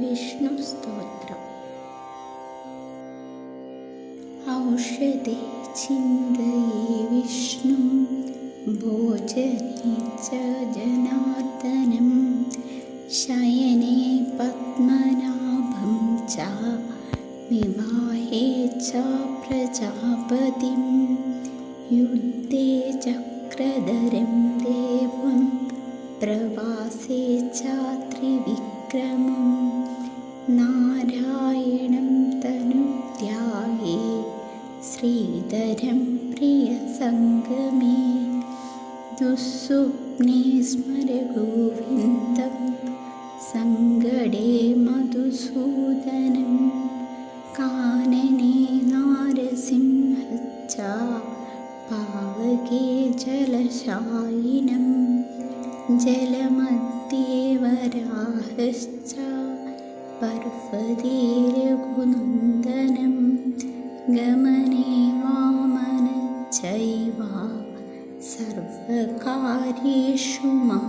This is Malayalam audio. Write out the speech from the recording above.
विष्णुस्तोत्रम् औषधे चिन्तये विष्णुं भोजने च जनार्दनं शयने पद्मनाभं च विवाहे च प्रजापतिं युद्धे चक्रधरं देवं प्रवासे च त्रिविक्रमम्। നാരായണം തനുധ്യായേ ശ്രീധരം പ്രിയസംഗമേ ദുസ്വപ്നേ സ്മര ഗോവിന്ദം സങ്കടേ മധുസൂദനം. കാനനേ നാരസിംഹച്ച പാവകേ ജലശായിനം. ജലമധ്യേ വരാഹശ്ച പർവതീ രഘുനന്ദനം ഗമനേ വാമന ചൈവ സർവകാര്യേഷു മാ